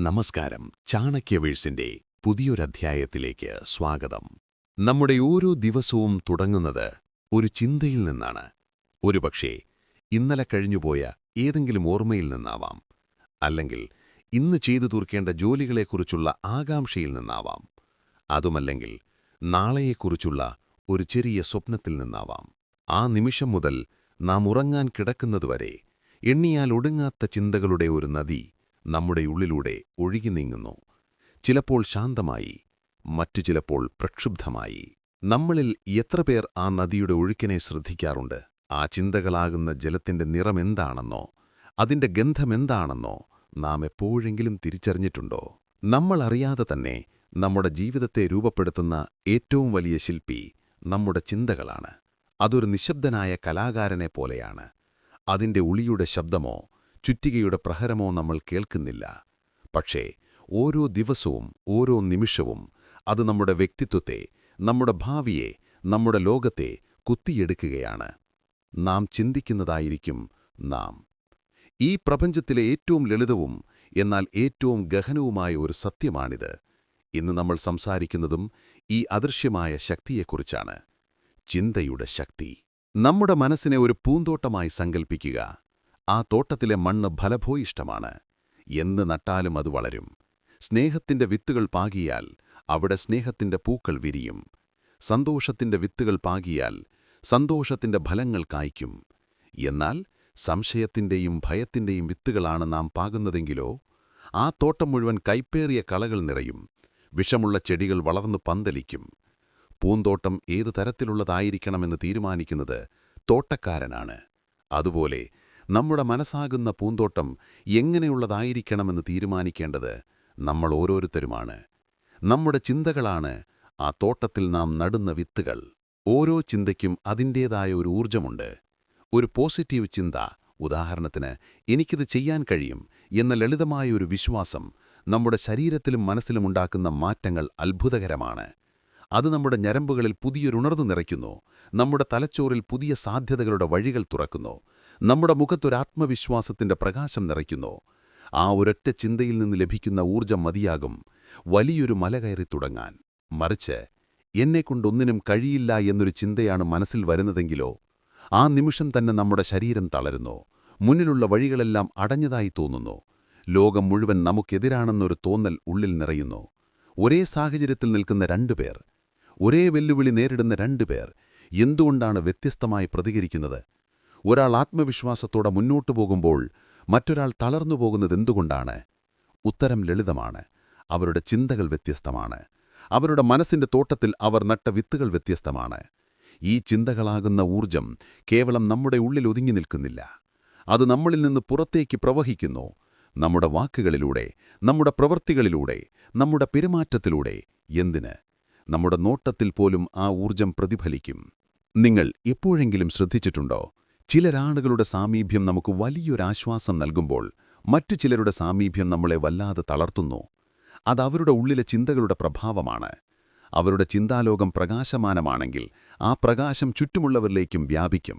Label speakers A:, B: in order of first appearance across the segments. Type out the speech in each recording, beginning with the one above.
A: നമസ്കാരം. ചാണക്യവീഴ്സിന്റെ പുതിയൊരധ്യായത്തിലേക്ക് സ്വാഗതം. നമ്മുടെ ഓരോ ദിവസവും തുടങ്ങുന്നത് ഒരു ചിന്തയിൽ നിന്നാണ്. ഒരുപക്ഷേ ഇന്നലെ കഴിഞ്ഞുപോയ ഏതെങ്കിലും ഓർമ്മയിൽ നിന്നാവാം. അല്ലെങ്കിൽ ഇന്ന് ചെയ്തു തീർക്കേണ്ട ജോലികളെക്കുറിച്ചുള്ള ആകാംക്ഷയിൽ നിന്നാവാം. അതുമല്ലെങ്കിൽ നാളെയെക്കുറിച്ചുള്ള ഒരു ചെറിയ സ്വപ്നത്തിൽ നിന്നാവാം. ആ നിമിഷം മുതൽ നാം ഉറങ്ങാൻ കിടക്കുന്നതുവരെ എണ്ണിയാൽ ഒടുങ്ങാത്ത ചിന്തകളുടെ ഒരു നദി നമ്മുടെ ഉള്ളിലൂടെ ഒഴുകി നീങ്ങുന്നു. ചിലപ്പോൾ ശാന്തമായി മറ്റു ചിലപ്പോൾ പ്രക്ഷുബ്ധമായി. നമ്മളിൽ എത്ര പേർ ആ നദിയുടെ ഒഴുക്കിനെ ശ്രദ്ധിക്കാറുണ്ട്? ആ ചിന്തകളാകുന്ന ജലത്തിന്റെ നിറമെന്താണെന്നോ അതിന്റെ ഗന്ധമെന്താണെന്നോ നാം എപ്പോഴെങ്കിലും തിരിച്ചറിഞ്ഞിട്ടുണ്ടോ? നമ്മൾ അറിയാതെ തന്നെ നമ്മുടെ ജീവിതത്തെ രൂപപ്പെടുത്തുന്ന ഏറ്റവും വലിയ ശില്പി നമ്മുടെ ചിന്തകളാണ്. അതൊരു നിശബ്ദനായ കലാകാരനെ പോലെയാണ്. അതിന്റെ ഉളിയുടെ ശബ്ദമോ ചുറ്റികയുടെ പ്രഹരമോ നമ്മൾ കേൾക്കുന്നില്ല. പക്ഷേ ഓരോ ദിവസവും ഓരോ നിമിഷവും അത് നമ്മുടെ വ്യക്തിത്വത്തെ നമ്മുടെ ഭാവിയെ നമ്മുടെ ലോകത്തെ കുത്തിയെടുക്കുകയാണ്. നാം ചിന്തിക്കുന്നതായിരിക്കും നാം. ഈ പ്രപഞ്ചത്തിലെ ഏറ്റവും ലളിതവും എന്നാൽ ഏറ്റവും ഗഹനവുമായ ഒരു സത്യമാണിത്. ഇന്ന് നമ്മൾ സംസാരിക്കുന്നതും ഈ അദൃശ്യമായ ശക്തിയെക്കുറിച്ചാണ്. ചിന്തയുടെ ശക്തി. നമ്മുടെ മനസ്സിനെ ഒരു പൂന്തോട്ടമായി സങ്കൽപ്പിക്കുക. ആ തോട്ടത്തിലെ മണ്ണ് ഫലഭൂയിഷ്ടമാണ്. എന്ന് നട്ടാലും അത് വളരും. സ്നേഹത്തിന്റെ വിത്തുകൾ പാകിയാൽ അവിടെ സ്നേഹത്തിന്റെ പൂക്കൾ വിരിയും. സന്തോഷത്തിന്റെ വിത്തുകൾ പാകിയാൽ സന്തോഷത്തിന്റെ ഫലങ്ങൾ കായ്ക്കും. എന്നാൽ സംശയത്തിന്റെയും ഭയത്തിന്റെയും വിത്തുകളാണ് നാം പാകുന്നതെങ്കിലോ ആ തോട്ടം മുഴുവൻ കൈപ്പേറിയ കളകൾ നിറയും. വിഷമുള്ള ചെടികൾ വളർന്നു പന്തലിക്കും. പൂന്തോട്ടം ഏതു തരത്തിലുള്ളതായിരിക്കണമെന്ന് തീരുമാനിക്കുന്നത് തോട്ടക്കാരനാണ്. അതുപോലെ നമ്മുടെ മനസ്സാകുന്ന പൂന്തോട്ടം എങ്ങനെയുള്ളതായിരിക്കണമെന്ന് തീരുമാനിക്കേണ്ടത് നമ്മൾ ഓരോരുത്തരുമാണ്. നമ്മുടെ ചിന്തകളാണ് ആ തോട്ടത്തിൽ നാം നടുന്ന വിത്തുകൾ. ഓരോ ചിന്തയ്ക്കും അതിന്റേതായ ഒരു ഊർജമുണ്ട് ഒരു പോസിറ്റീവ് ചിന്ത ഉദാഹരണത്തിന് എനിക്കിത് ചെയ്യാൻ കഴിയും എന്ന ലളിതമായ ഒരു വിശ്വാസം നമ്മുടെ ശരീരത്തിലും മനസ്സിലും ഉണ്ടാക്കുന്ന മാറ്റങ്ങൾ അത്ഭുതകരമാണ്. അത് നമ്മുടെ ഞരമ്പുകളിൽ പുതിയൊരുണർന്നു നിറയ്ക്കുന്നു നമ്മുടെ തലച്ചോറിൽ പുതിയ സാധ്യതകളുടെ വഴികൾ തുറക്കുന്നു. നമ്മുടെ മുഖത്തൊരാത്മവിശ്വാസത്തിന്റെ പ്രകാശം നിറയ്ക്കുന്നു. ആ ഒരൊറ്റ ചിന്തയിൽ നിന്ന് ലഭിക്കുന്ന ഊർജം മതിയാകും. വലിയൊരു മല കയറി തുടങ്ങാൻ. മറിച്ച് എന്നെക്കൊണ്ടൊന്നിനും കഴിയില്ല എന്നൊരു ചിന്തയാണ് മനസ്സിൽ വരുന്നതെങ്കിലോ ആ നിമിഷം തന്നെ നമ്മുടെ ശരീരം തളരുന്നു. മുന്നിലുള്ള വഴികളെല്ലാം അടഞ്ഞതായി തോന്നുന്നു. ലോകം മുഴുവൻ നമുക്കെതിരാണെന്നൊരു തോന്നൽ ഉള്ളിൽ നിറയുന്നു. ഒരേ സാഹചര്യത്തിൽ നിൽക്കുന്ന രണ്ടുപേർ ഒരേ വെല്ലുവിളി നേരിടുന്ന രണ്ടുപേർ എന്തുകൊണ്ടാണ് വ്യത്യസ്തമായി പ്രതികരിക്കുന്നത്? ഒരാൾ ആത്മവിശ്വാസത്തോടെ മുന്നോട്ടു പോകുമ്പോൾ മറ്റൊരാൾ തളർന്നു പോകുന്നത് എന്തുകൊണ്ടാണ്? ഉത്തരം ലളിതമാണ്. അവരുടെ ചിന്തകൾ വ്യത്യസ്തമാണ്. അവരുടെ മനസ്സിന്റെ തോട്ടത്തിൽ അവർ നട്ട വിത്തുകൾ വ്യത്യസ്തമാണ്. ഈ ചിന്തകളാകുന്ന ഊർജം കേവലം നമ്മുടെ ഉള്ളിൽ ഒതുങ്ങി നിൽക്കുന്നില്ല. അത് നമ്മളിൽ നിന്ന് പുറത്തേക്ക് പ്രവഹിക്കുന്നു. നമ്മുടെ വാക്കുകളിലൂടെ നമ്മുടെ പ്രവൃത്തികളിലൂടെ നമ്മുടെ പെരുമാറ്റത്തിലൂടെ. എന്തിന്? നമ്മുടെ നോട്ടത്തിൽ പോലും ആ ഊർജം പ്രതിഫലിക്കും. നിങ്ങൾ എപ്പോഴെങ്കിലും ശ്രദ്ധിച്ചിട്ടുണ്ടോ? ചിലരാളുകളുടെ സാമീപ്യം നമുക്ക് വലിയൊരാശ്വാസം നൽകുമ്പോൾ മറ്റു ചിലരുടെ സാമീപ്യം നമ്മളെ വല്ലാതെ തളർത്തുന്നു. അത് അവരുടെ ഉള്ളിലെ ചിന്തകളുടെ പ്രഭാവമാണ്. അവരുടെ ചിന്താലോകം പ്രകാശമാനമാണെങ്കിൽ ആ പ്രകാശം ചുറ്റുമുള്ളവരിലേക്കും വ്യാപിക്കും.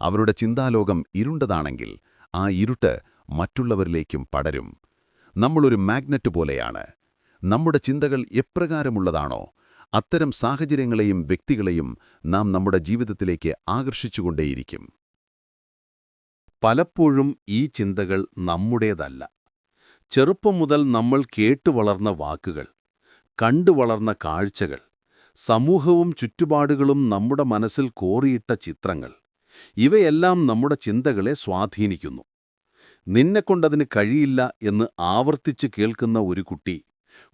A: അവരുടെ ചിന്താലോകം ഇരുണ്ടതാണെങ്കിൽ ആ ഇരുട്ട് മറ്റുള്ളവരിലേക്കും പടരും. നമ്മളൊരു മാഗ്നറ്റ് പോലെയാണ്. നമ്മുടെ ചിന്തകൾ എപ്രകാരമുള്ളതാണോ അത്തരം സാഹചര്യങ്ങളെയും വ്യക്തികളെയും നാം നമ്മുടെ ജീവിതത്തിലേക്ക് ആകർഷിച്ചുകൊണ്ടേയിരിക്കും.
B: പലപ്പോഴും ഈ ചിന്തകൾ നമ്മുടേതല്ല. ചെറുപ്പം മുതൽ നമ്മൾ കേട്ടുവളർന്ന വാക്കുകൾ കണ്ടുവളർന്ന കാഴ്ചകൾ സമൂഹവും ചുറ്റുപാടുകളും നമ്മുടെ മനസ്സിൽ കോറിയിട്ട ചിത്രങ്ങൾ ഇവയെല്ലാം നമ്മുടെ ചിന്തകളെ സ്വാധീനിക്കുന്നു. നിന്നെക്കൊണ്ടതിന് കഴിയില്ല എന്ന് ആവർത്തിച്ച് കേൾക്കുന്ന ഒരു കുട്ടി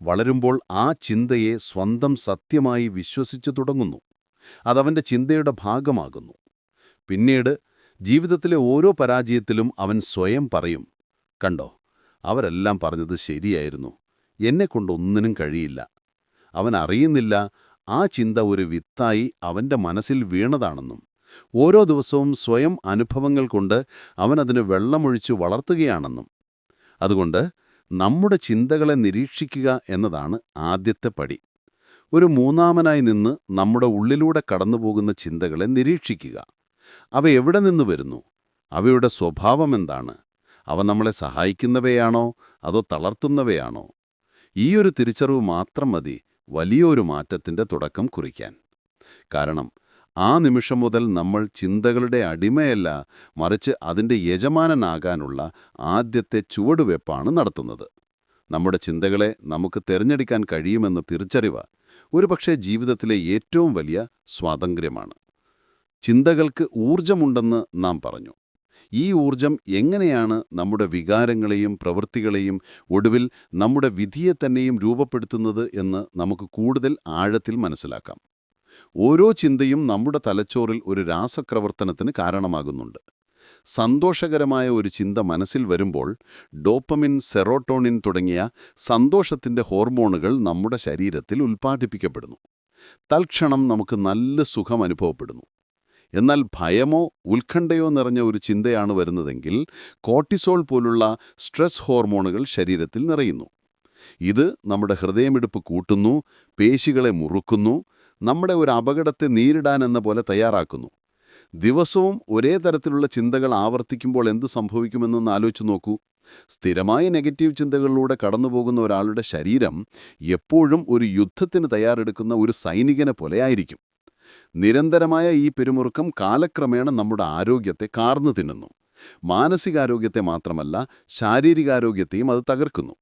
B: വളരുമ്പോൾ ആ ചിന്തയെ സ്വന്തം സത്യമായി വിശ്വസിച്ചു തുടങ്ങുന്നു. അതവന്റെ ചിന്തയുടെ ഭാഗമാകുന്നു. പിന്നീട് ജീവിതത്തിലെ ഓരോ പരാജയത്തിലും അവൻ സ്വയം പറയും കണ്ടോ അവരെല്ലാം പറഞ്ഞത് ശരിയായിരുന്നു. എന്നെക്കൊണ്ടൊന്നിനും കഴിയില്ല. അവൻ അറിയുന്നില്ല ആ ചിന്ത ഒരു വിത്തായി അവന്റെ മനസ്സിൽ വീണതാണെന്നും. ഓരോ ദിവസവും സ്വയം അനുഭവങ്ങൾ കൊണ്ട് അവൻ അവനതിന് വെള്ളമൊഴിച്ചു വളർത്തുകയാണെന്നും. അതുകൊണ്ട് നമ്മുടെ ചിന്തകളെ നിരീക്ഷിക്കുക എന്നതാണ് ആദ്യത്തെ പടി. ഒരു മൂന്നാമനായി നിന്ന് നമ്മുടെ ഉള്ളിലൂടെ കടന്നുപോകുന്ന ചിന്തകളെ നിരീക്ഷിക്കുക. അവ എവിടെ നിന്ന് വരുന്നു? അവയുടെ സ്വഭാവം എന്താണ്? അവ നമ്മളെ സഹായിക്കുന്നവയാണോ? അതോ തളർത്തുന്നവയാണോ? ഈയൊരു തിരിച്ചറിവ് മാത്രം മതി വലിയൊരു മാറ്റത്തിന്റെ തുടക്കം കുറിക്കാൻ. കാരണം ആ നിമിഷം മുതൽ നമ്മൾ ചിന്തകളുടെ അടിമയല്ല മറിച്ച് അതിന്റെ യജമാനനാകാനുള്ള ആദ്യത്തെ ചുവടുവെപ്പാണ് നടത്തുന്നത്. നമ്മുടെ ചിന്തകളെ നമുക്ക് തിരഞ്ഞെടുക്കാൻ കഴിയുമെന്ന തിരിച്ചറിവ് ഒരുപക്ഷെ ജീവിതത്തിലെ ഏറ്റവും വലിയ സ്വാതന്ത്ര്യമാണ്. ചിന്തകൾക്ക് ഊർജമുണ്ടെന്ന് നാം പറഞ്ഞു. ഈ ഊർജം എങ്ങനെയാണ് നമ്മുടെ വികാരങ്ങളെയും പ്രവൃത്തികളെയും ഒടുവിൽ നമ്മുടെ വിധിയെ തന്നെയും രൂപപ്പെടുത്തുന്നത് എന്ന് നമുക്ക് കൂടുതൽ ആഴത്തിൽ മനസ്സിലാക്കാം. ഓരോ ചിന്തയും നമ്മുടെ തലച്ചോറിൽ ഒരു രാസപ്രവർത്തനത്തിന് കാരണമാകുന്നുണ്ട്. സന്തോഷകരമായ ഒരു ചിന്ത മനസ്സിൽ വരുമ്പോൾ ഡോപ്പമിൻ സെറോട്ടോണിൻ തുടങ്ങിയ സന്തോഷത്തിന്റെ ഹോർമോണുകൾ നമ്മുടെ ശരീരത്തിൽ ഉൽപ്പാദിപ്പിക്കപ്പെടുന്നു. തൽക്ഷണം നമുക്ക് നല്ല സുഖം അനുഭവപ്പെടുന്നു. എന്നാൽ ഭയമോ ഉത്കണ്ഠയോ നിറഞ്ഞ ഒരു ചിന്തയാണ് വരുന്നതെങ്കിൽ കോർട്ടിസോൾ പോലുള്ള സ്ട്രെസ് ഹോർമോണുകൾ ശരീരത്തിൽ നിറയുന്നു. ഇത് നമ്മുടെ ഹൃദയമിടിപ്പ് കൂട്ടുന്നു പേശികളെ മുറുക്കുന്നു നമ്മുടെ ഒരു അപകടത്തെ നേരിടാനെന്ന പോലെ തയ്യാറാക്കുന്നു. ദിവസവും ഒരേ തരത്തിലുള്ള ചിന്തകൾ ആവർത്തിക്കുമ്പോൾ എന്ത് സംഭവിക്കുമെന്നൊന്ന് ആലോചിച്ച് നോക്കൂ. സ്ഥിരമായ നെഗറ്റീവ് ചിന്തകളിലൂടെ കടന്നുപോകുന്ന ഒരാളുടെ ശരീരം എപ്പോഴും ഒരു യുദ്ധത്തിന് തയ്യാറെടുക്കുന്ന ഒരു സൈനികനെ പോലെ ആയിരിക്കും. നിരന്തരമായ ഈ പിരിമുറുക്കം കാലക്രമേണ നമ്മുടെ ആരോഗ്യത്തെ കാർന്നു തിന്നുന്നു. മാനസികാരോഗ്യത്തെ മാത്രമല്ല ശാരീരികാരോഗ്യത്തെയും അത് തകർക്കുന്നു.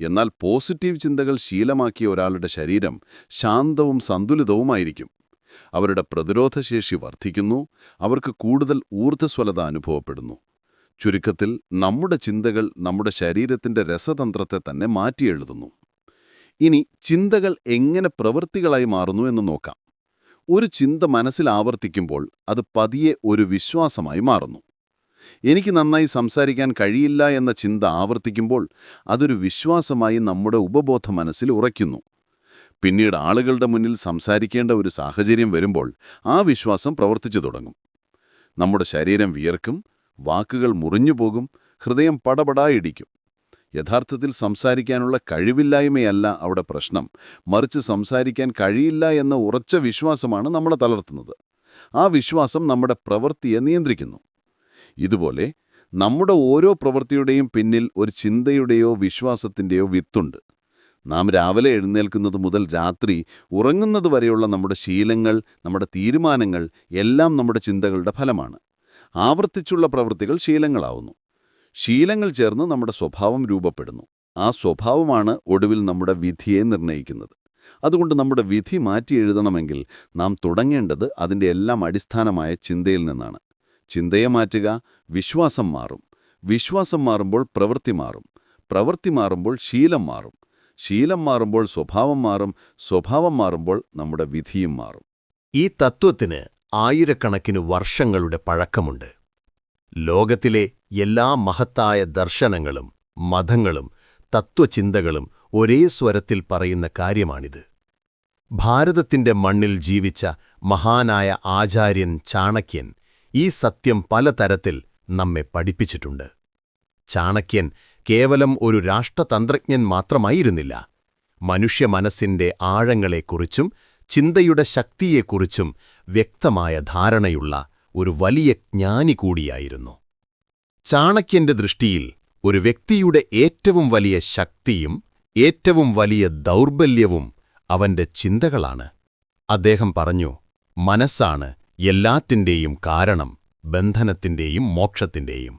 B: എന്നാൽ പോസിറ്റീവ് ചിന്തകൾ ശീലമാക്കിയ ഒരാളുടെ ശരീരം ശാന്തവും സന്തുലിതവുമായിരിക്കും. അവരുടെ പ്രതിരോധശേഷി വർദ്ധിക്കുന്നു അവർക്ക് കൂടുതൽ ഊർജസ്വലത അനുഭവപ്പെടുന്നു. ചുരുക്കത്തിൽ നമ്മുടെ ചിന്തകൾ നമ്മുടെ ശരീരത്തിന്റെ രസതന്ത്രത്തെ തന്നെ മാറ്റിയെഴുതുന്നു. ഇനി ചിന്തകൾ എങ്ങനെ പ്രവൃത്തികളായി മാറുന്നു എന്ന് നോക്കാം. ഒരു ചിന്ത മനസ്സിൽ ആവർത്തിക്കുമ്പോൾ അത് പതിയെ ഒരു വിശ്വാസമായി മാറുന്നു. എനിക്ക് നന്നായി സംസാരിക്കാൻ കഴിയില്ല എന്ന ചിന്ത ആവർത്തിക്കുമ്പോൾ അതൊരു വിശ്വാസമായി നമ്മുടെ ഉപബോധ മനസ്സിൽ ഉറയ്ക്കുന്നു. പിന്നീട് ആളുകളുടെ മുന്നിൽ സംസാരിക്കേണ്ട ഒരു സാഹചര്യം വരുമ്പോൾ ആ വിശ്വാസം പ്രവർത്തിച്ചു തുടങ്ങും. നമ്മുടെ ശരീരം വിയർക്കും വാക്കുകൾ മുറിഞ്ഞുപോകും ഹൃദയം പടപടായിടിക്കും. യഥാർത്ഥത്തിൽ സംസാരിക്കാനുള്ള കഴിവില്ലായ്മയല്ല അവിടെ പ്രശ്നം. മറിച്ച് സംസാരിക്കാൻ കഴിയില്ല എന്ന ഉറച്ച വിശ്വാസമാണ് നമ്മളെ തളർത്തുന്നത്. ആ വിശ്വാസം നമ്മുടെ പ്രവൃത്തിയെ നിയന്ത്രിക്കുന്നു. ഇതുപോലെ നമ്മുടെ ഓരോ പ്രവൃത്തിയുടെയും പിന്നിൽ ഒരു ചിന്തയുടെയോ വിശ്വാസത്തിന്റെയോ വിത്തുണ്ട്. നാം രാവിലെ എഴുന്നേൽക്കുന്നത് മുതൽ രാത്രി ഉറങ്ങുന്നത് വരെയുള്ള നമ്മുടെ ശീലങ്ങൾ നമ്മുടെ തീരുമാനങ്ങൾ എല്ലാം നമ്മുടെ ചിന്തകളുടെ ഫലമാണ്. ആവർത്തിച്ചുള്ള പ്രവൃത്തികൾ ശീലങ്ങളാവുന്നു. ശീലങ്ങൾ ചേർന്ന് നമ്മുടെ സ്വഭാവം രൂപപ്പെടുന്നു. ആ സ്വഭാവമാണ് ഒടുവിൽ നമ്മുടെ വിധിയെ നിർണയിക്കുന്നത് അതുകൊണ്ട് നമ്മുടെ വിധി മാറ്റി എഴുതണമെങ്കിൽ നാം തുടങ്ങേണ്ടത് അതിന്റെ എല്ലാം അടിസ്ഥാനമായ ചിന്തയിൽ നിന്നാണ്. ചിന്തയെ മാറ്റുക വിശ്വാസം മാറും. വിശ്വാസം മാറുമ്പോൾ പ്രവൃത്തി മാറും. പ്രവൃത്തി മാറുമ്പോൾ ശീലം മാറും. ശീലം മാറുമ്പോൾ സ്വഭാവം മാറും. സ്വഭാവം മാറുമ്പോൾ നമ്മുടെ വിധിയും മാറും.
C: ഈ തത്വത്തിന് ആയിരക്കണക്കിന് വർഷങ്ങളുടെ പഴക്കമുണ്ട്. ലോകത്തിലെ എല്ലാ മഹത്തായ ദർശനങ്ങളും മതങ്ങളും തത്വചിന്തകളും ഒരേ സ്വരത്തിൽ പറയുന്ന കാര്യമാണിത്. ഭാരതത്തിന്റെ മണ്ണിൽ ജീവിച്ച മഹാനായ ആചാര്യൻ ചാണക്യൻ ഈ സത്യം പലതരത്തിൽ നമ്മെ പഠിപ്പിച്ചിട്ടുണ്ട്. ചാണക്യൻ കേവലം ഒരു രാഷ്ട്രതന്ത്രജ്ഞൻ മാത്രമായിരുന്നില്ല. മനുഷ്യ മനസ്സിന്റെ ആഴങ്ങളെക്കുറിച്ചും ചിന്തയുടെ ശക്തിയെക്കുറിച്ചും വ്യക്തമായ ധാരണയുള്ള ഒരു വലിയ ജ്ഞാനി കൂടിയായിരുന്നു. ചാണക്യന്റെ ദൃഷ്ടിയിൽ ഒരു വ്യക്തിയുടെ ഏറ്റവും വലിയ ശക്തിയും ഏറ്റവും വലിയ ദൗർബല്യവും അവന്റെ ചിന്തകളാണ്. അദ്ദേഹം പറഞ്ഞു മനസ്സാണ് എല്ലാറ്റിന്റെയും കാരണം ബന്ധനത്തിന്റെയും മോക്ഷത്തിന്റെയും.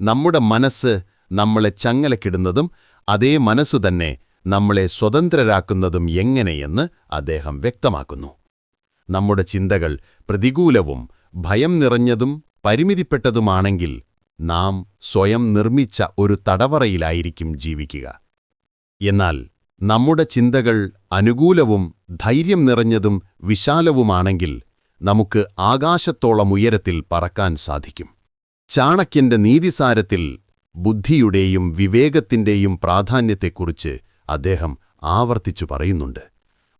C: നമ്മുടെ മനസ്സ് നമ്മളെ ചങ്ങലക്കിടുന്നതും അതേ മനസ്സുതന്നെ നമ്മളെ സ്വതന്ത്രരാക്കുന്നതും എങ്ങനെയെന്ന് അദ്ദേഹം വ്യക്തമാക്കുന്നു. നമ്മുടെ ചിന്തകൾ പ്രതികൂലവും ഭയം നിറഞ്ഞതും പരിമിതിപ്പെട്ടതുമാണെങ്കിൽ നാം സ്വയം നിർമ്മിച്ച ഒരു തടവറയിലായിരിക്കും ജീവിക്കുക. എന്നാൽ നമ്മുടെ ചിന്തകൾ അനുകൂലവും ധൈര്യം നിറഞ്ഞതും വിശാലവുമാണെങ്കിൽ നമുക്ക് ആകാശത്തോളം ഉയരത്തിൽ പറക്കാൻ സാധിക്കും. ചാണക്യന്റെ നീതിസാരത്തിൽ ബുദ്ധിയുടെയും വിവേകത്തിന്റെയും പ്രാധാന്യത്തെക്കുറിച്ച് അദ്ദേഹം ആവർത്തിച്ചു പറയുന്നുണ്ട്.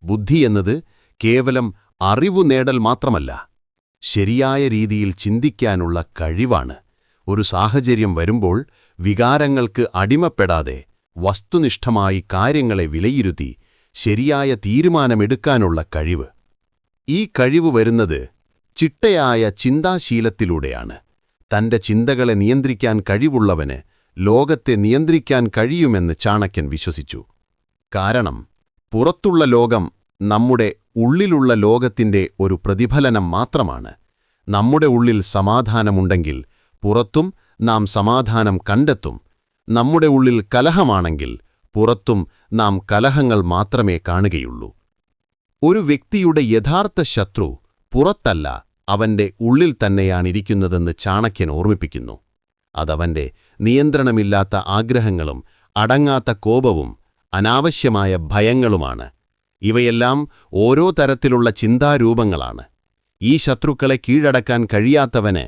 C: ബുദ്ധി എന്നത് കേവലം അറിവു നേടൽ മാത്രമല്ല ശരിയായ രീതിയിൽ ചിന്തിക്കാനുള്ള കഴിവാണ്. ഒരു സാഹചര്യം വരുമ്പോൾ വികാരങ്ങൾക്ക് അടിമപ്പെടാതെ വസ്തുനിഷ്ഠമായി കാര്യങ്ങളെ വിലയിരുത്തി ശരിയായ തീരുമാനമെടുക്കാനുള്ള കഴിവ്. ഈ കഴിവ് വരുന്നത് ചിട്ടയായ ചിന്താശീലത്തിലൂടെയാണ്. തന്റെ ചിന്തകളെ നിയന്ത്രിക്കാൻ കഴിവുള്ളവന് ലോകത്തെ നിയന്ത്രിക്കാൻ കഴിയുമെന്ന് ചാണക്യൻ വിശ്വസിച്ചു. കാരണം പുറത്തുള്ള ലോകം നമ്മുടെ ഉള്ളിലുള്ള ലോകത്തിന്റെ ഒരു പ്രതിഫലനം മാത്രമാണ്. നമ്മുടെ ഉള്ളിൽ സമാധാനമുണ്ടെങ്കിൽ പുറത്തും നാം സമാധാനം കണ്ടെത്തും. നമ്മുടെ ഉള്ളിൽ കലഹമാണെങ്കിൽ പുറത്തും നാം കലഹങ്ങൾ മാത്രമേ കാണുകയുള്ളൂ. ഒരു വ്യക്തിയുടെ യഥാർത്ഥ ശത്രു പുറത്തല്ല അവന്റെ ഉള്ളിൽ തന്നെയാണിരിക്കുന്നതെന്ന് ചാണക്യൻ ഓർമ്മിപ്പിക്കുന്നു. അതവന്റെ നിയന്ത്രണമില്ലാത്ത ആഗ്രഹങ്ങളും അടങ്ങാത്ത കോപവും അനാവശ്യമായ ഭയങ്ങളുമാണ്. ഇവയെല്ലാം ഓരോ തരത്തിലുള്ള ചിന്താരൂപങ്ങളാണ്. ഈ ശത്രുക്കളെ കീഴടക്കാൻ കഴിയാത്തവന്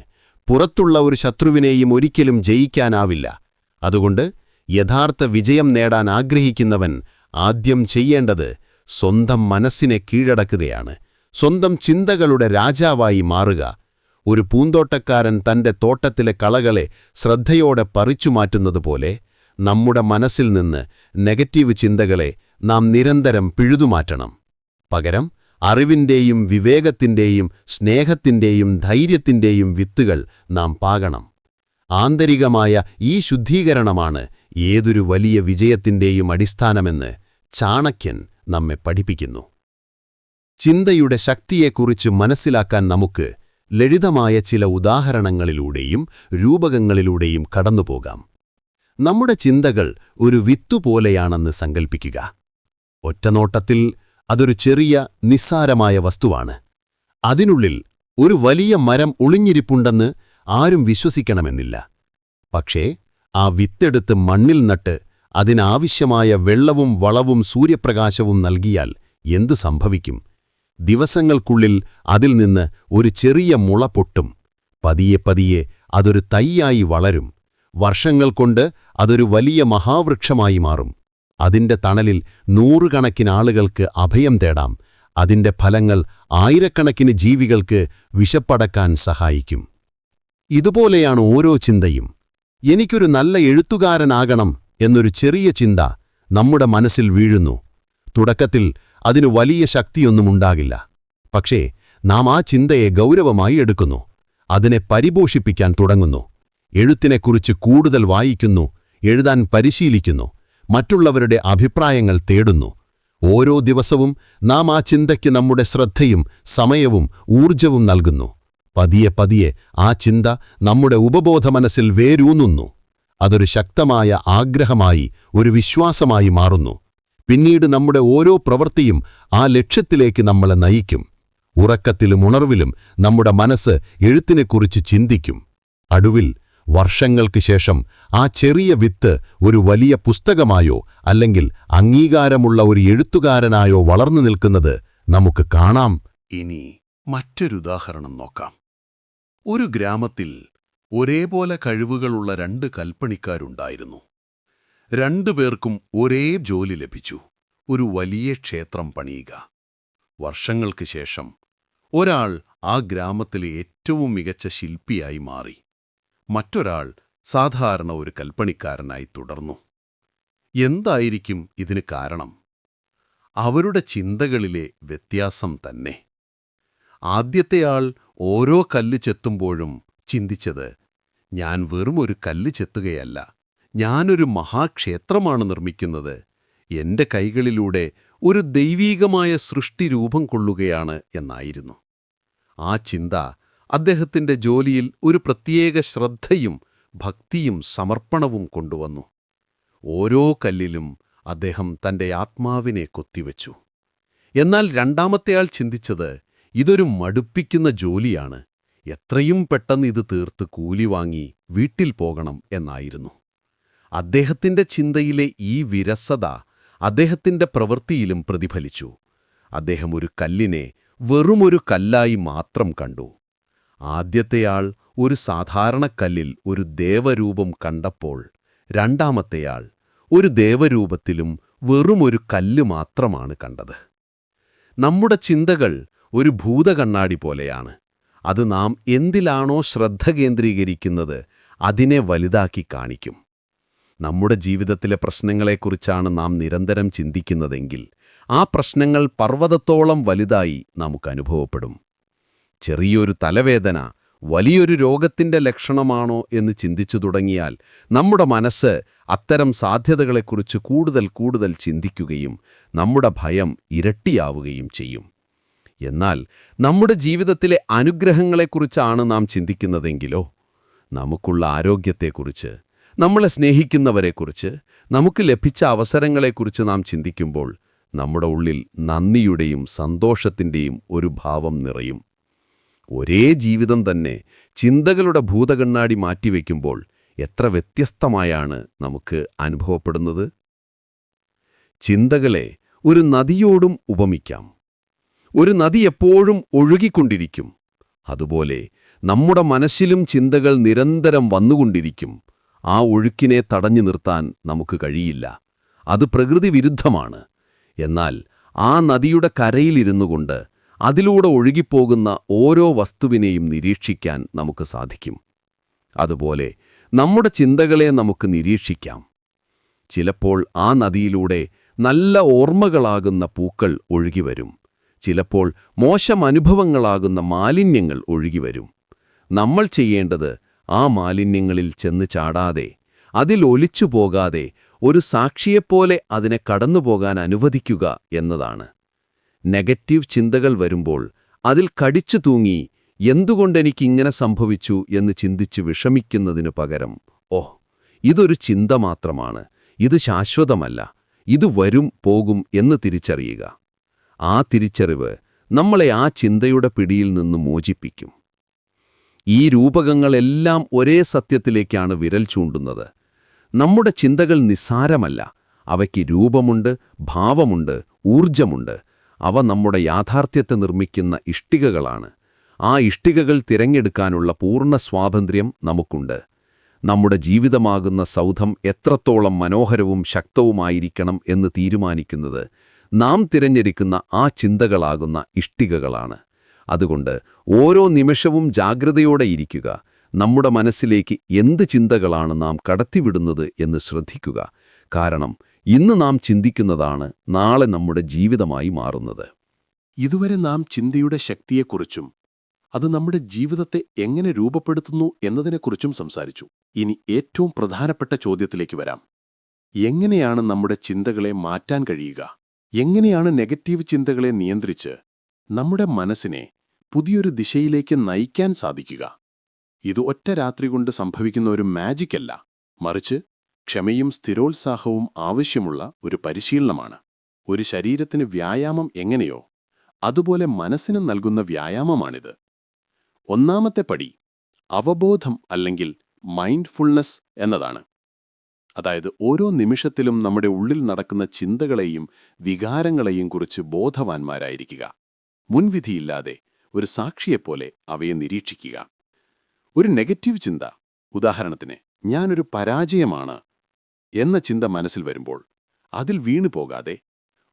C: പുറത്തുള്ള ഒരു ശത്രുവിനെയും ഒരിക്കലും ജയിക്കാനാവില്ല. അതുകൊണ്ട് യഥാർത്ഥ വിജയം നേടാൻ ആഗ്രഹിക്കുന്നവൻ ആദ്യം ചെയ്യേണ്ടത് സ്വന്തം മനസ്സിനെ കീഴടക്കുകയാണ്. സ്വന്തം ചിന്തകളുടെ രാജാവായി മാറുക. ഒരു പൂന്തോട്ടക്കാരൻ തന്റെ തോട്ടത്തിലെ കളകളെ ശ്രദ്ധയോടെ പറിച്ചു പറിച്ചുമാറ്റുന്നതുപോലെ നമ്മുടെ മനസ്സിൽ നിന്ന് നെഗറ്റീവ് ചിന്തകളെ നാം നിരന്തരം പിഴുതുമാറ്റണം. പകരം അറിവിന്റെയും വിവേകത്തിന്റെയും സ്നേഹത്തിന്റെയും ധൈര്യത്തിന്റെയും വിത്തുകൾ നാം പാകണം. ആന്തരികമായ ഈ ശുദ്ധീകരണമാണ് ഏതൊരു വലിയ വിജയത്തിന്റെയും അടിസ്ഥാനമെന്ന് ചാണക്യൻ നമ്മെ പഠിപ്പിക്കുന്നു. ചിന്തയുടെ ശക്തിയെക്കുറിച്ച് മനസ്സിലാക്കാൻ നമുക്ക് ലളിതമായ ചില ഉദാഹരണങ്ങളിലൂടെയും രൂപകങ്ങളിലൂടെയും കടന്നുപോകാം. നമ്മുടെ ചിന്തകൾ ഒരു വിത്തുപോലെയാണെന്ന് സങ്കൽപ്പിക്കുക. ഒറ്റനോട്ടത്തിൽ അതൊരു ചെറിയ നിസ്സാരമായ വസ്തുവാണ്. അതിനുള്ളിൽ ഒരു വലിയ മരം ഒളിഞ്ഞിരിപ്പുണ്ടെന്ന് ആരും വിശ്വസിക്കണമെന്നില്ല. പക്ഷേ ആ വിത്തെടുത്ത് മണ്ണിൽ നട്ട് അതിനാവശ്യമായ വെള്ളവും വളവും സൂര്യപ്രകാശവും നൽകിയാൽ എന്തു സംഭവിക്കും? ദിവസങ്ങൾക്കുള്ളിൽ അതിൽ നിന്ന് ഒരു ചെറിയ മുള പൊട്ടും. പതിയെ പതിയെ അതൊരു തയ്യായി വളരും. വർഷങ്ങൾ കൊണ്ട് അതൊരു വലിയ മഹാവൃക്ഷമായി മാറും. അതിന്റെ തണലിൽ നൂറുകണക്കിന് ആളുകൾക്ക് അഭയം തേടാം. അതിന്റെ ഫലങ്ങൾ ആയിരക്കണക്കിന് ജീവികൾക്ക് വിശപ്പടക്കാൻ സഹായിക്കും. ഇതുപോലെയാണ് ഓരോ ചിന്തയും. എനിക്കൊരു നല്ല എഴുത്തുകാരനാകണം എന്നൊരു ചെറിയ ചിന്ത നമ്മുടെ മനസ്സിൽ വീഴുന്നു. തുടക്കത്തിൽ അതിനു വലിയ ശക്തിയൊന്നുമുണ്ടാകില്ല പക്ഷേ നാം ആ ചിന്തയെ ഗൗരവമായി എടുക്കുന്നു. അതിനെ പരിപോഷിപ്പിക്കാൻ തുടങ്ങുന്നു. എഴുത്തിനെക്കുറിച്ച് കൂടുതൽ വായിക്കുന്നു. എഴുതാൻ പരിശീലിക്കുന്നു. മറ്റുള്ളവരുടെ അഭിപ്രായങ്ങൾ തേടുന്നു. ഓരോ ദിവസവും നാം ആ ചിന്തയ്ക്ക് നമ്മുടെ ശ്രദ്ധയും സമയവും ഊർജവും നൽകുന്നു. പതിയെ പതിയെ ആ ചിന്ത നമ്മുടെ ഉപബോധ മനസ്സിൽ വേരൂന്നുന്നു. അതൊരു ശക്തമായ ആഗ്രഹമായി ഒരു വിശ്വാസമായി മാറുന്നു. പിന്നീട് നമ്മുടെ ഓരോ പ്രവൃത്തിയും ആ ലക്ഷ്യത്തിലേക്ക് നമ്മളെ നയിക്കും. ഉറക്കത്തിലും ഉണർവിലും നമ്മുടെ മനസ്സ് എഴുത്തിനെക്കുറിച്ച് ചിന്തിക്കും. അടുവിൽ വർഷങ്ങൾക്ക് ശേഷം ആ ചെറിയ വിത്ത് ഒരു വലിയ പുസ്തകമായോ അല്ലെങ്കിൽ അംഗീകാരമുള്ള ഒരു എഴുത്തുകാരനായോ വളർന്നു നിൽക്കുന്നത് നമുക്ക് കാണാം.
A: ഇനി മറ്റൊരുദാഹരണം നോക്കാം. ഒരു ഗ്രാമത്തിൽ ഒരേപോലെ കഴിവുകളുള്ള രണ്ട് കൽപ്പണിക്കാരുണ്ടായിരുന്നു. രണ്ടുപേർക്കും ഒരേ ജോലി ലഭിച്ചു. ഒരു വലിയ ക്ഷേത്രം പണിയുക. വർഷങ്ങൾക്ക് ശേഷം ഒരാൾ ആ ഗ്രാമത്തിലെ ഏറ്റവും മികച്ച ശില്പിയായി മാറി. മറ്റൊരാൾ സാധാരണ ഒരു കൽപ്പണിക്കാരനായി തുടർന്നു. എന്തായിരിക്കും ഇതിന് കാരണം? അവരുടെ ചിന്തകളിലെ വ്യത്യാസം തന്നെ. ആദ്യത്തെയാൾ ഓരോ കല്ല് ചെത്തുമ്പോഴും ചിന്തിച്ചത് ഞാൻ വെറും ഒരു കല്ല് ചെത്തുകയല്ല ഞാനൊരു മഹാക്ഷേത്രമാണ് നിർമ്മിക്കുന്നത് എന്റെ കൈകളിലൂടെ ഒരു ദൈവീകമായ സൃഷ്ടി രൂപം കൊള്ളുകയാണ് എന്നായിരുന്നു. ആ ചിന്ത അദ്ദേഹത്തിന്റെ ജോലിയിൽ ഒരു പ്രത്യേക ശ്രദ്ധയും ഭക്തിയും സമർപ്പണവും കൊണ്ടുവന്നു. ഓരോ കല്ലിലും അദ്ദേഹം തന്റെ ആത്മാവിനെ കൊത്തിവെച്ചു. എന്നാൽ രണ്ടാമത്തെയാൾ ചിന്തിച്ചത് ഇതൊരു മടുപ്പിക്കുന്ന ജോലിയാണ്. എത്രയും പെട്ടെന്ന് ഇത് തീർത്ത് കൂലി വാങ്ങി വീട്ടിൽ പോകണം എന്നായിരുന്നു. അദ്ദേഹത്തിന്റെ ചിന്തയിലെ ഈ വിരസത അദ്ദേഹത്തിന്റെ പ്രവൃത്തിയിലും പ്രതിഫലിച്ചു. അദ്ദേഹം ഒരു കല്ലിനെ വെറുമൊരു കല്ലായി മാത്രം കണ്ടു. ആദ്യത്തെയാൾ ഒരു സാധാരണ കല്ലിൽ ഒരു ദേവരൂപം കണ്ടപ്പോൾ രണ്ടാമത്തെയാൾ ഒരു ദേവരൂപത്തിലും വെറുമൊരു കല്ല് മാത്രമാണ് കണ്ടത്. നമ്മുടെ ചിന്തകൾ ഒരു ഭൂതകണ്ണാടി പോലെയാണ്. അത് നാം എന്തിലാണോ ശ്രദ്ധ കേന്ദ്രീകരിക്കുന്നത് അതിനെ വലുതാക്കി കാണിക്കും. നമ്മുടെ ജീവിതത്തിലെ പ്രശ്നങ്ങളെക്കുറിച്ചാണ് നാം നിരന്തരം ചിന്തിക്കുന്നതെങ്കിൽ ആ പ്രശ്നങ്ങൾ പർവതത്തോളം വലുതായി നമുക്ക് അനുഭവപ്പെടും. ചെറിയൊരു തലവേദന
C: വലിയൊരു രോഗത്തിന്റെ ലക്ഷണമാണോ എന്ന് ചിന്തിച്ചു തുടങ്ങിയാൽ നമ്മുടെ മനസ്സ് അത്തരം സാധ്യതകളെക്കുറിച്ച് കൂടുതൽ കൂടുതൽ ചിന്തിക്കുകയും നമ്മുടെ ഭയം ഇരട്ടിയാവുകയും ചെയ്യും. എന്നാൽ നമ്മുടെ ജീവിതത്തിലെ അനുഗ്രഹങ്ങളെക്കുറിച്ചാണ് നാം ചിന്തിക്കുന്നതെങ്കിലോ? നമുക്കുള്ള ആരോഗ്യത്തെക്കുറിച്ച് നമ്മളെ സ്നേഹിക്കുന്നവരെക്കുറിച്ച് നമുക്ക് ലഭിച്ച അവസരങ്ങളെക്കുറിച്ച് നാം ചിന്തിക്കുമ്പോൾ നമ്മുടെ ഉള്ളിൽ നന്ദിയുടെയും സന്തോഷത്തിന്റെയും ഒരു ഭാവം നിറയും. ഒരേ ജീവിതം തന്നെ ചിന്തകളുടെ ഭൂതകണ്ണാടി മാറ്റിവെക്കുമ്പോൾ എത്ര വ്യത്യസ്തമായാണ് നമുക്ക് അനുഭവപ്പെടുന്നത്? ചിന്തകളെ ഒരു നദിയോടും ഉപമിക്കാം. ഒരു നദി എപ്പോഴും ഒഴുകിക്കൊണ്ടിരിക്കും. അതുപോലെ നമ്മുടെ മനസ്സിലും ചിന്തകൾ നിരന്തരം വന്നുകൊണ്ടിരിക്കും. ആ ഒഴുക്കിനെ തടഞ്ഞു നിർത്താൻ നമുക്ക് കഴിയില്ല. അത് പ്രകൃതി വിരുദ്ധമാണ് എന്നാൽ ആ നദിയുടെ കരയിലിരുന്നു കൊണ്ട് അതിലൂടെ ഒഴുകിപ്പോകുന്ന ഓരോ വസ്തുവിനെയും നിരീക്ഷിക്കാൻ നമുക്ക് സാധിക്കും. അതുപോലെ നമ്മുടെ ചിന്തകളെ നമുക്ക് നിരീക്ഷിക്കാം. ചിലപ്പോൾ ആ നദിയിലൂടെ നല്ല ഓർമ്മകളാകുന്ന പൂക്കൾ ഒഴുകിവരും. ചിലപ്പോൾ മോശം അനുഭവങ്ങളാകുന്ന മാലിന്യങ്ങൾ ഒഴുകിവരും. നമ്മൾ ചെയ്യേണ്ടത് ആ മാലിന്യങ്ങളിൽ ചെന്ന് ചാടാതെ അതിലൊലിച്ചു പോകാതെ ഒരു സാക്ഷിയെപ്പോലെ അതിനെ കടന്നുപോകാൻ അനുവദിക്കുക എന്നതാണ്. നെഗറ്റീവ് ചിന്തകൾ വരുമ്പോൾ അതിൽ കടിച്ചു തൂങ്ങി എന്തുകൊണ്ടെനിക്കിങ്ങനെ സംഭവിച്ചു എന്ന് ചിന്തിച്ച് വിഷമിക്കുന്നതിനു പകരം ഓഹ് ഇതൊരു ചിന്ത മാത്രമാണ്. ഇത് ശാശ്വതമല്ല. ഇത് വരും പോകും എന്ന് തിരിച്ചറിയുക. ആ തിരിച്ചറിവ് നമ്മളെ ആ ചിന്തയുടെ പിടിയിൽ നിന്ന് മോചിപ്പിക്കും. ഈ രൂപകങ്ങളെല്ലാം ഒരേ സത്യത്തിലേക്കാണ് വിരൽ ചൂണ്ടുന്നത്. നമ്മുടെ ചിന്തകൾ നിസ്സാരമല്ല. അവയ്ക്ക് രൂപമുണ്ട് ഭാവമുണ്ട് ഊർജമുണ്ട് അവ നമ്മുടെ യാഥാർത്ഥ്യത്തെ നിർമ്മിക്കുന്ന ഇഷ്ടികകളാണ്. ആ ഇഷ്ടികകൾ തിരഞ്ഞെടുക്കാനുള്ള പൂർണ സ്വാതന്ത്ര്യം നമുക്കുണ്ട്. നമ്മുടെ ജീവിതമാകുന്ന സൗധം എത്രത്തോളം മനോഹരവും ശക്തവുമായിരിക്കണം എന്ന് തീരുമാനിക്കുന്നത് നാം തിരഞ്ഞെടുക്കുന്ന ആ ചിന്തകളാകുന്ന ഇഷ്ടികകളാണ്. അതുകൊണ്ട് ഓരോ നിമിഷവും ജാഗ്രതയോടെ ഇരിക്കുക. നമ്മുടെ മനസ്സിലേക്ക് എന്ത് ചിന്തകളാണ് നാം കടത്തിവിടുന്നത് എന്ന് ശ്രദ്ധിക്കുക. കാരണം ഇന്ന് നാം ചിന്തിക്കുന്നതാണ് നാളെ നമ്മുടെ ജീവിതമായി മാറുന്നത്.
B: ഇതുവരെ നാം ചിന്തയുടെ ശക്തിയെക്കുറിച്ചും അത് നമ്മുടെ ജീവിതത്തെ എങ്ങനെ രൂപപ്പെടുത്തുന്നു എന്നതിനെക്കുറിച്ചും സംസാരിച്ചു. ഇനി ഏറ്റവും പ്രധാനപ്പെട്ട ചോദ്യത്തിലേക്ക് വരാം. എങ്ങനെയാണ് നമ്മുടെ ചിന്തകളെ മാറ്റാൻ കഴിയുക? എങ്ങനെയാണ് നെഗറ്റീവ് ചിന്തകളെ നിയന്ത്രിച്ച് നമ്മുടെ മനസ്സിനെ പുതിയൊരു ദിശയിലേക്ക് നയിക്കാൻ സാധിക്കുക? ഇത് ഒറ്റ രാത്രി കൊണ്ട് സംഭവിക്കുന്ന ഒരു മാജിക്കല്ല മറിച്ച് ക്ഷമയും സ്ഥിരോത്സാഹവും ആവശ്യമുള്ള ഒരു പരിശീലനമാണ്. ഒരു ശരീരത്തിന് വ്യായാമം എങ്ങനെയോ അതുപോലെ മനസ്സിന് നൽകുന്ന വ്യായാമമാണിത്. ഒന്നാമത്തെ പടി അവബോധം അല്ലെങ്കിൽ മൈൻഡ്ഫുൾനെസ് എന്നതാണ്. അതായത് ഓരോ നിമിഷത്തിലും നമ്മുടെ ഉള്ളിൽ നടക്കുന്ന ചിന്തകളെയും വികാരങ്ങളെയും കുറിച്ച് ബോധവാന്മാരായിരിക്കുക. മുൻവിധിയില്ലാതെ ഒരു സാക്ഷിയെപ്പോലെ അവയെ നിരീക്ഷിക്കുക. ഒരു നെഗറ്റീവ് ചിന്ത ഉദാഹരണത്തിന് ഞാനൊരു പരാജയമാണ് എന്ന ചിന്ത മനസ്സിൽ വരുമ്പോൾ അതിൽ വീണു പോകാതെ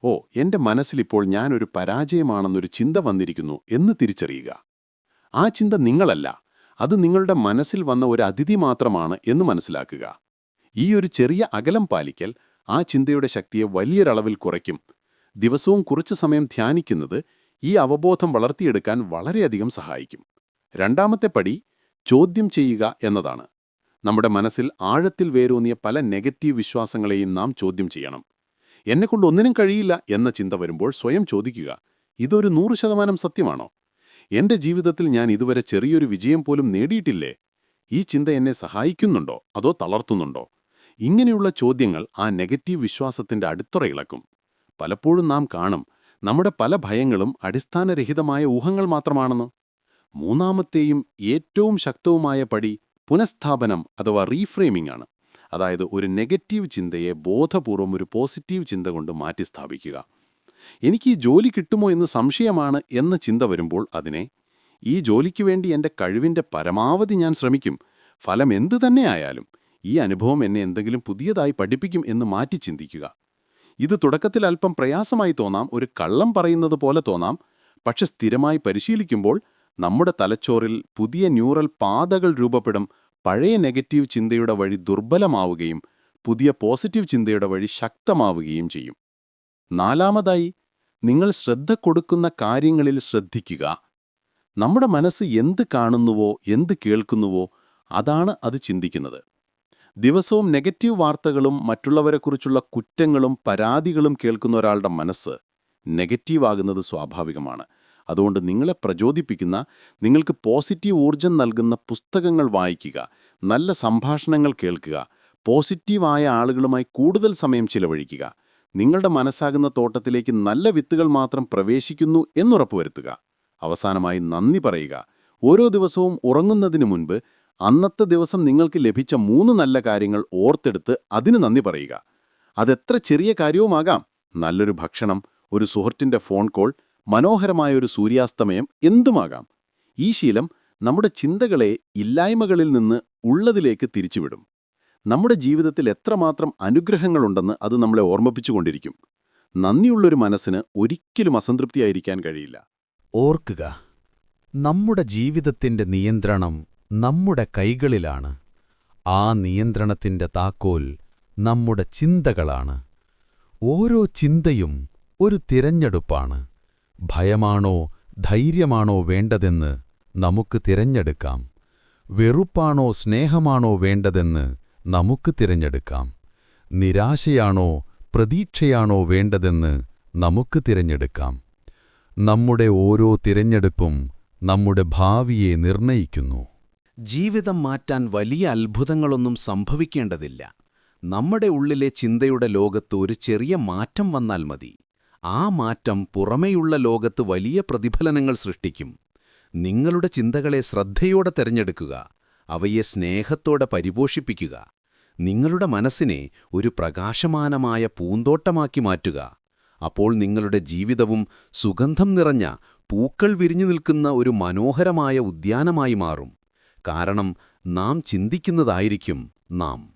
B: ഓ എന്റെ മനസ്സിലിപ്പോൾ ഞാനൊരു പരാജയമാണെന്നൊരു ചിന്ത വന്നിരിക്കുന്നു എന്ന് തിരിച്ചറിയുക. ആ ചിന്ത നിങ്ങളല്ല അത് നിങ്ങളുടെ മനസ്സിൽ വന്ന ഒരു അതിഥി മാത്രമാണ് എന്ന് മനസ്സിലാക്കുക. ഈ ഒരു ചെറിയ അകലം പാലിക്കൽ ആ ചിന്തയുടെ ശക്തിയെ വലിയൊരളവിൽ കുറയ്ക്കും. ദിവസവും കുറച്ചു സമയം ധ്യാനിക്കുന്നത് ഈ അവബോധം വളർത്തിയെടുക്കാൻ വളരെയധികം സഹായിക്കും. രണ്ടാമത്തെ പടി ചോദ്യം ചെയ്യുക എന്നതാണ്. നമ്മുടെ മനസ്സിൽ ആഴത്തിൽ വേരൂന്നിയ പല നെഗറ്റീവ് വിശ്വാസങ്ങളെയും നാം ചോദ്യം ചെയ്യണം. എന്നെക്കൊണ്ട് ഒന്നിനും കഴിയില്ല എന്ന ചിന്ത വരുമ്പോൾ സ്വയം ചോദിക്കുക ഇതൊരു നൂറ് ശതമാനം സത്യമാണോ? എന്റെ ജീവിതത്തിൽ ഞാൻ ഇതുവരെ ചെറിയൊരു വിജയം പോലും നേടിയിട്ടില്ലേ? ഈ ചിന്ത എന്നെ സഹായിക്കുന്നുണ്ടോ? അതോ തളർത്തുന്നുണ്ടോ? ഇങ്ങനെയുള്ള ചോദ്യങ്ങൾ ആ നെഗറ്റീവ് വിശ്വാസത്തിന്റെ അടിത്തറ ഇളക്കും പലപ്പോഴും നാം കാണും നമ്മുടെ പല ഭയങ്ങളും അടിസ്ഥാനരഹിതമായ ഊഹങ്ങൾ മാത്രമാണെന്ന്. മൂന്നാമത്തെയും ഏറ്റവും ശക്തവുമായ പടി പുനഃസ്ഥാപനം അഥവാ റീഫ്രെയിമിംഗ് ആണ്. അതായത് ഒരു നെഗറ്റീവ് ചിന്തയെ ബോധപൂർവം ഒരു പോസിറ്റീവ് ചിന്ത കൊണ്ട് മാറ്റിസ്ഥാപിക്കുക എനിക്ക് ഈ ജോലി കിട്ടുമോ എന്ന് സംശയമാണ് എന്ന ചിന്ത വരുമ്പോൾ അതിനെ ഈ ജോലിക്ക് വേണ്ടി എന്റെ കഴിവിന്റെ പരമാവധി ഞാൻ ശ്രമിക്കും. ഫലം എന്തു തന്നെയായാലും ഈ അനുഭവം എന്നെ എന്തെങ്കിലും പുതിയതായി പഠിപ്പിക്കും എന്ന് മാറ്റി ചിന്തിക്കുക. ഇത് തുടക്കത്തിൽ അല്പം പ്രയാസമായി തോന്നാം ഒരു കള്ളം പറയുന്നത് പോലെ തോന്നാം. പക്ഷെ സ്ഥിരമായി പരിശീലിക്കുമ്പോൾ നമ്മുടെ തലച്ചോറിൽ പുതിയ ന്യൂറൽ പാതകൾ രൂപപ്പെടും പഴയ നെഗറ്റീവ് ചിന്തയുടെ വഴി ദുർബലമാവുകയും പുതിയ പോസിറ്റീവ് ചിന്തയുടെ വഴി ശക്തമാവുകയും ചെയ്യും. നാലാമതായി നിങ്ങൾ ശ്രദ്ധ കൊടുക്കുന്ന കാര്യങ്ങളിൽ ശ്രദ്ധിക്കുക. നമ്മുടെ മനസ്സ് എന്ത് കാണുന്നുവോ എന്ത് കേൾക്കുന്നുവോ അതാണ് അത് ചിന്തിക്കുന്നത്. ദിവസവും നെഗറ്റീവ് വാർത്തകളും മറ്റുള്ളവരെക്കുറിച്ചുള്ള കുറ്റങ്ങളും പരാതികളും കേൾക്കുന്ന ഒരാളുടെ മനസ്സ് നെഗറ്റീവാകുന്നത് സ്വാഭാവികമാണ്. അതുകൊണ്ട് നിങ്ങളെ പ്രചോദിപ്പിക്കുന്ന നിങ്ങൾക്ക് പോസിറ്റീവ് ഊർജം നൽകുന്ന പുസ്തകങ്ങൾ വായിക്കുക നല്ല സംഭാഷണങ്ങൾ കേൾക്കുക പോസിറ്റീവായ ആളുകളുമായി കൂടുതൽ സമയം ചിലവഴിക്കുക നിങ്ങളുടെ മനസ്സാകുന്ന തോട്ടത്തിലേക്ക് നല്ല വിത്തുകൾ മാത്രം പ്രവേശിക്കുന്നു എന്നുറപ്പുവരുത്തുക. അവസാനമായി നന്ദി പറയുക. ഓരോ ദിവസവും ഉറങ്ങുന്നതിന് മുൻപ് അന്നത്തെ ദിവസം നിങ്ങൾക്ക് ലഭിച്ച മൂന്ന് നല്ല കാര്യങ്ങൾ ഓർത്തെടുത്ത് അതിന് നന്ദി പറയുക. അതെത്ര ചെറിയ കാര്യവുമാകാം. നല്ലൊരു ഭക്ഷണം ഒരു സുഹൃത്തിന്റെ ഫോൺ കോൾ മനോഹരമായ ഒരു സൂര്യാസ്തമയം എന്തുമാകാം? ഈ ശീലം നമ്മുടെ ചിന്തകളെ ഇല്ലായ്മകളിൽ നിന്ന് ഉള്ളതിലേക്ക് തിരിച്ചുവിടും. നമ്മുടെ ജീവിതത്തിൽ എത്രമാത്രം അനുഗ്രഹങ്ങളുണ്ടെന്ന് അത് നമ്മളെ ഓർമ്മിപ്പിച്ചുകൊണ്ടിരിക്കും. നന്ദിയുള്ളൊരു മനസ്സിന് ഒരിക്കലും അസംതൃപ്തിയായിരിക്കാൻ കഴിയില്ല.
D: ഓർക്കുക നമ്മുടെ ജീവിതത്തിന്റെ നിയന്ത്രണം നമ്മുടെ കൈകളിലാണ്. ആ നിയന്ത്രണത്തിന്റെ താക്കോൽ നമ്മുടെ ചിന്തകളാണ്. ഓരോ ചിന്തയും ഒരു തിരഞ്ഞെടുപ്പാണ്. ഭയമാണോ ധൈര്യമാണോ വേണ്ടതെന്ന് നമുക്ക് തിരഞ്ഞെടുക്കാം. വെറുപ്പാണോ സ്നേഹമാണോ വേണ്ടതെന്ന് നമുക്ക് തിരഞ്ഞെടുക്കാം. നിരാശയാണോ പ്രതീക്ഷയാണോ വേണ്ടതെന്ന് നമുക്ക് തിരഞ്ഞെടുക്കാം. നമ്മുടെ ഓരോ തിരഞ്ഞെടുപ്പും നമ്മുടെ ഭാവിയെ നിർണയിക്കുന്നു.
E: ജീവിതം മാറ്റാൻ വലിയ അത്ഭുതങ്ങളൊന്നും സംഭവിക്കേണ്ടതില്ല. നമ്മുടെ ഉള്ളിലെ ചിന്തയുടെ ലോകത്ത് ഒരു ചെറിയ മാറ്റം വന്നാൽ മതി. ആ മാറ്റം പുറമെയുള്ള ലോകത്ത് വലിയ പ്രതിഫലനങ്ങൾ സൃഷ്ടിക്കും. നിങ്ങളുടെ ചിന്തകളെ ശ്രദ്ധയോടെ തിരഞ്ഞെടുക്കുക അവയെ സ്നേഹത്തോടെ പരിപോഷിപ്പിക്കുക നിങ്ങളുടെ മനസ്സിനെ ഒരു പ്രകാശമാനമായ പൂന്തോട്ടമാക്കി മാറ്റുക. അപ്പോൾ നിങ്ങളുടെ ജീവിതവും സുഗന്ധം നിറഞ്ഞ പൂക്കൾ വിരിഞ്ഞു നിൽക്കുന്ന ഒരു മനോഹരമായ ഉദ്യാനമായി മാറും. കാരണം നാം ചിന്തിക്കുന്നതായിരിക്കും നാം.